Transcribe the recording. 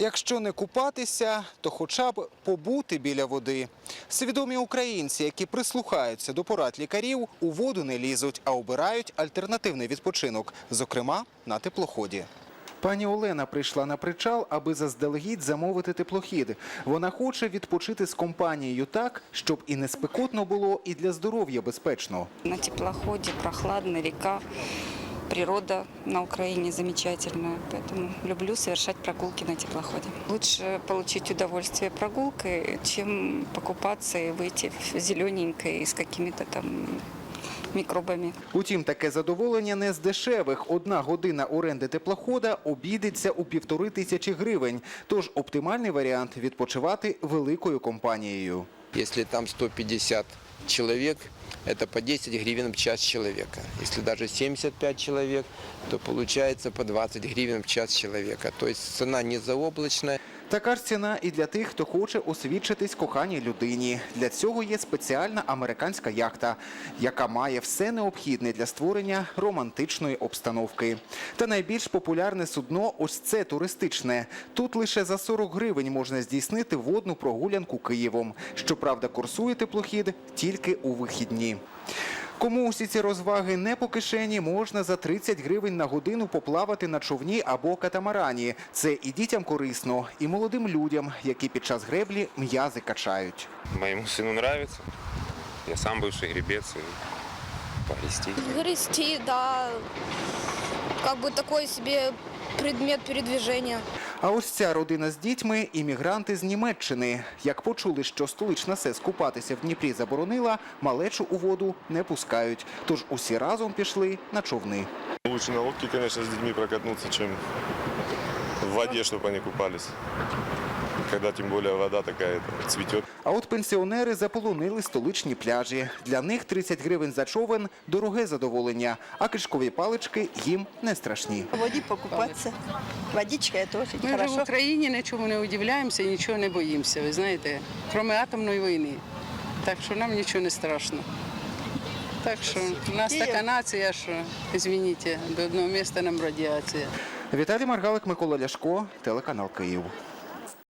Якщо не купатися, то хоча б побути біля води. Свідомі українці, які прислухаються до порад лікарів, у воду не лізуть, а обирають альтернативний відпочинок, зокрема на теплоході. Пані Олена прийшла на причал, аби заздалегідь замовити теплохід. Вона хоче відпочити з компанією так, щоб і не спекотно було, і для здоров'я безпечно. На теплоходе прохладно, река, природа на Украине замечательная, поэтому люблю совершать прогулки на теплоходе. Лучше получить удовольствие прогулкой, чем покупаться и выйти в зелененькое и с какими-то там микробами. Утім, таке задоволення не з дешевих. Одна година оренди теплохода обійдеться у півтори тисячі гривень. Тож оптимальний варіант відпочивати великою компанією. Если там 150 человек, это по 10 гривен в час человека. Если даже 75 человек, то получается по 20 гривен в час человека. То есть цена не заоблачная. Така ж ціна і для тих, хто хоче освідчитись коханій людині. Для цього є спеціальна американська яхта, яка має все необхідне для створення романтичної обстановки. Та найбільш популярне судно ось це туристичне. Тут лише за 40 гривень можна здійснити водну прогулянку Києвом. Щоправда, курсує теплохід тільки у вихідні. Кому усі ці розваги не по кишені, можна за 30 гривень на годину поплавати на човні або катамарані. Це і дітям корисно, і молодим людям, які під час греблі м'язи качають. Моему сыну нравится. Я сам бывший гребец и погрести. Грести, да, как бы такой себе предмет передвижения. А ось ця родина з дітьми – іммігранти з Німеччини. Як почули, що столична СЕС купатися в Дніпрі заборонила, малечу у воду не пускають. Тож усі разом пішли на човни. Лучше на лодці, конечно, з дітьми прокатнуться, ніж в воді, щоб вони купались. Когда тем более вода такая там, цветет. А от пенсіонери заполонили столичні пляжі. Для них 30 гривень за човен – дороге задоволення, а кишкові палички їм не страшні. В воді покупатися. Водичка – це дуже Ми вже в хорошо. Україні нічому не удивляємося нічого не боїмося, ви знаєте, крім атомної війни. Так що нам нічого не страшно. Так що у нас така нація, що, извините, до одного міста нам радіація. Віталій Маргалик, Микола Ляшко, телеканал Київ.